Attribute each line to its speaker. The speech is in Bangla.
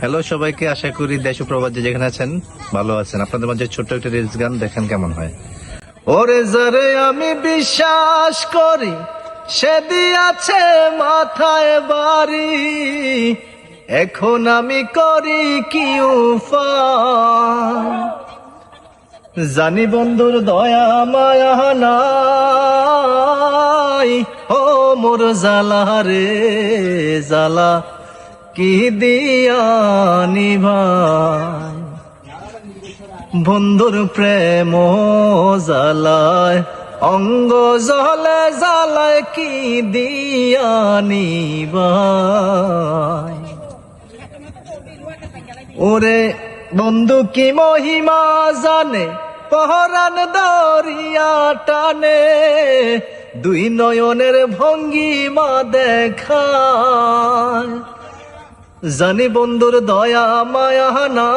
Speaker 1: হ্যালো সবাইকে আশা করি দেশ প্রবাদে যেখানে আছেন, ভালো আছেন। আপনাদের মাঝে ছোট্ট একটা রিলস গান দেখেন কেমন হয়। ওরে যারে আমি বিশ্বাস করি, সে দিয়াছে মাথায় বাড়ি। এখন আমি করি কি জানি বন্ধুর দয়া, মায়া নাই। ও মোর জালা রে জালা কি দিয়া নিভাই? বন্ধুর প্রেম জালায় অঙ্গ জলে জালায় কি দিয়া নিভাই? ওরে বন্ধু কি মহিমা জানে, পহরান দরিয়া টানে, দুই নয়নের ভঙ্গিমা দেখায় জানি বন্ধুর দয়া মায়া না।